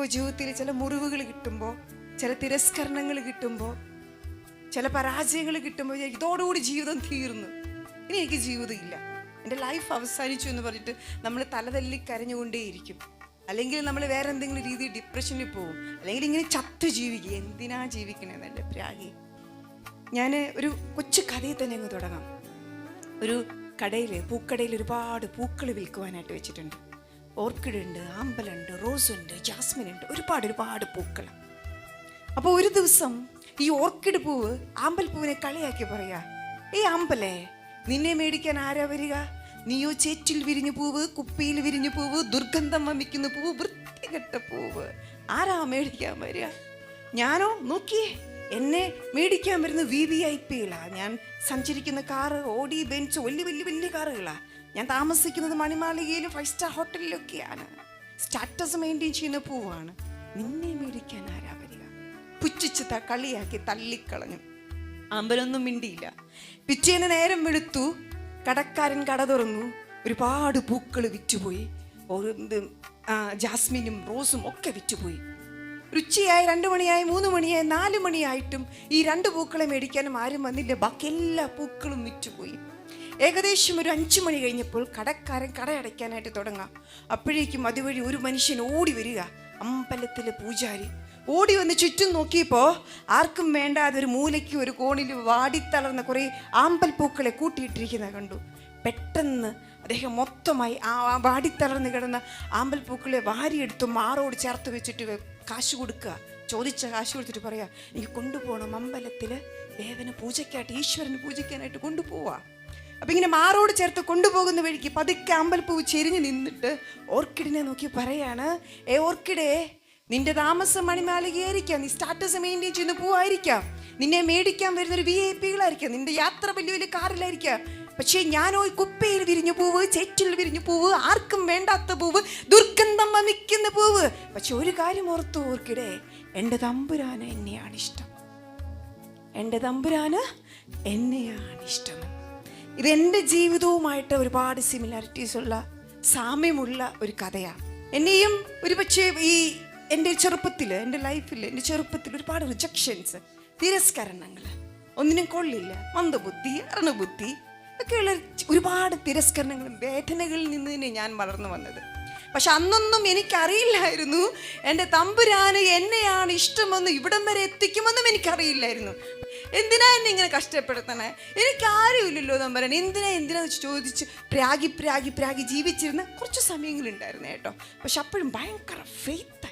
ഇപ്പോൾ ജീവിതത്തിൽ ചില മുറിവുകൾ കിട്ടുമ്പോൾ ചില തിരസ്കരണങ്ങൾ കിട്ടുമ്പോൾ ചില പരാജയങ്ങൾ കിട്ടുമ്പോൾ ഇതോടുകൂടി ജീവിതം തീർന്നു. ഇനി എനിക്ക് ജീവിതമില്ല. എന്റെ ലൈഫ് അവസാനിച്ചു എന്ന് പറഞ്ഞിട്ട് നമ്മൾ തലതല്ലി കരഞ്ഞുകൊണ്ടേയിരിക്കും. അല്ലെങ്കിൽ നമ്മൾ വേറെ എന്തെങ്കിലും രീതിയിൽ ഡിപ്രഷനിൽ പോകും. അല്ലെങ്കിൽ ഇങ്ങനെ ചത്തു ജീവിക്കുക. എന്തിനാ ജീവിക്കണേന്നല്ലേ പ്രാഗി. ഞാൻ ഒരു കൊച്ചു കഥയിൽ തന്നെ അങ്ങ് തുടങ്ങാം. ഒരു കടയിൽ പൂക്കടയിൽ ഒരുപാട് പൂക്കൾ വിൽക്കുവാനായിട്ട് വെച്ചിട്ടുണ്ട്. ഓർക്കിഡ് ഉണ്ട് ആമ്പലുണ്ട് റോസ് ഉണ്ട് ജാസ്മിൻ ഉണ്ട് ഒരുപാട് ഒരുപാട് പൂക്കൾ. അപ്പോൾ ഒരു ദിവസം ഈ ഓർക്കിഡ് പൂവ് ആമ്പൽ പൂവിനെ കളിയാക്കി പറയാ ഏ ആമ്പലേ നിന്നെ മേടിക്കാൻ ആരാ വരിക? നീയോ ചേറ്റിൽ വിരിഞ്ഞു പൂവ് കുപ്പിയിൽ വിരിഞ്ഞു പൂവ് ദുർഗന്ധം വമിക്കുന്ന പൂവ് വൃത്തികെട്ട പൂവ്. ആരാ മേടിക്കാൻ വരിക? ഞാനോ? നോക്കിയേ എന്നെ മേടിക്കാൻ വരുന്ന വി വി ഐ പികളാ ഞാൻ സഞ്ചരിക്കുന്ന കാറ് ഓടി ബെൻസ് വലിയ വലിയ വലിയ കാറുകളാ. ഞാൻ താമസിക്കുന്നത് മണിമാളികയിൽ ഫൈവ് സ്റ്റാർ ഹോട്ടലിലൊക്കെയാണ് സ്റ്റാറ്റസ് മെയിന്റെയിൻ ചെയ്യുന്ന പൂവാണ്. നിന്നെ മേടിക്കാൻ ആരാ വരിക? പുച്ഛിച്ച് ത കളിയാക്കി തള്ളിക്കളഞ്ഞു. അമ്പലൊന്നും മിണ്ടിയില്ല. പിറ്റേന്ന് നേരം വെളുത്തു. കടക്കാരൻ കട തുറന്നു. ഒരുപാട് പൂക്കൾ വിറ്റുപോയി. ജാസ്മിനും റോസും ഒക്കെ വിറ്റുപോയി. രുചിയായി രണ്ട് മണിയായി മൂന്ന് മണിയായി നാല് മണിയായിട്ടും ഈ രണ്ട് പൂക്കളെ മേടിക്കാനും ആരും വന്നില്ല. ബാക്കി എല്ലാ പൂക്കളും വിറ്റുപോയി. ഏകദേശം ഒരു അഞ്ചു മണി കഴിഞ്ഞപ്പോൾ കടക്കാരൻ കടയടയ്ക്കാനായിട്ട് തുടങ്ങാം. അപ്പോഴേക്കും അതുവഴി ഒരു മനുഷ്യൻ ഓടി വരിക. അമ്പലത്തിലെ പൂജാരി ഓടി വന്ന് ചുറ്റും നോക്കിയപ്പോൾ ആർക്കും വേണ്ടാതെ ഒരു മൂലയ്ക്ക് ഒരു കോണിൽ വാടിത്തളർന്ന കുറേ ആമ്പൽ പൂക്കളെ കൂട്ടിയിട്ടിരിക്കുന്ന കണ്ടു. പെട്ടെന്ന് അദ്ദേഹം മൊത്തമായി ആ വാടിത്തളർന്ന് കിടന്ന ആമ്പൽ പൂക്കളെ വാരിയെടുത്ത് മാറോട് ചേർത്ത് വെച്ചിട്ട് കാശ് കൊടുക്കുക. ചോദിച്ച കാശ് കൊടുത്തിട്ട് പറയാ എനിക്ക് കൊണ്ടുപോകണം അമ്പലത്തിൽ ദേവന് പൂജയ്ക്കായിട്ട് ഈശ്വരന് പൂജയ്ക്കാനായിട്ട് കൊണ്ടുപോവാ. അപ്പൊ ഇങ്ങനെ മാറോട് ചേർത്ത് കൊണ്ടുപോകുന്ന വഴിക്ക് പതുക്കെ അമ്പൽപ്പൂവ് ചെരിഞ്ഞ് നിന്നിട്ട് ഓർക്കിഡിനെ നോക്കി പറയാണ് ഏ ഓർക്കിഡേ നിന്റെ താമസം മണിമാലികയായിരിക്കാം നീ സ്റ്റാറ്റസ് മെയിന്റെയിൻ ചെയ്യുന്ന പൂവായിരിക്കാം. നിന്നെ മേടിക്കാൻ വരുന്ന ഒരു വി ഐ പികളായിരിക്കാം നിന്റെ യാത്ര വലിയ വലിയ കാറിലായിരിക്കാം. പക്ഷേ ഞാനോ കുപ്പയിൽ വിരിഞ്ഞു പൂവ് ചേറ്റിൽ വിരിഞ്ഞു പൂവ് ആർക്കും വേണ്ടാത്ത പൂവ് ദുർഗന്ധം വമിക്കുന്ന പൂവ്. പക്ഷെ ഒരു കാര്യം ഓർത്തു ഓർക്കിടേ എന്റെ തമ്പുരാന് എന്നെയാണ് ഇഷ്ടം. എന്റെ തമ്പുരാന് എന്നെയാണ് ഇഷ്ടം. ഇത് എന്റെ ജീവിതവുമായിട്ട് ഒരുപാട് സിമിലാരിറ്റീസ് ഉള്ള സാമ്യമുള്ള ഒരു കഥയാണ്. എന്നെയും ഒരുപക്ഷെ ഈ എന്റെ ചെറുപ്പത്തിൽ എന്റെ ലൈഫിൽ എന്റെ ചെറുപ്പത്തിൽ ഒരുപാട് റിജക്ഷൻസ് തിരസ്കരണങ്ങൾ ഒന്നിനും കൊള്ളില്ല മന്ദബുദ്ധി അരണബുദ്ധി ഒക്കെയുള്ള ഒരുപാട് തിരസ്കരണങ്ങളും വേദനകളിൽ നിന്ന് തന്നെ ഞാൻ വളർന്നു വന്നത്. പക്ഷെ അന്നൊന്നും എനിക്കറിയില്ലായിരുന്നു. എന്റെ തമ്പുരാന് എന്നെയാണ് ഇഷ്ടമെന്ന് ഇവിടം വരെ എത്തിക്കുമെന്നും എനിക്കറിയില്ലായിരുന്നു. എന്തിനാ എന്നെ ഇങ്ങനെ കഷ്ടപ്പെടുത്തണേ? എനിക്ക് ആരുമില്ലല്ലോ തമ്പുരാൻ എന്തിനാ എന്തിനാ എന്ന് ചോദിച്ച് പ്രാഗി പ്രാഗി പ്രാഗി ജീവിച്ചിരുന്ന കുറച്ച് സമയങ്ങളുണ്ടായിരുന്നു കേട്ടോ. പക്ഷെ അപ്പോഴും ഭയങ്കര ഫെയ്ത്ത്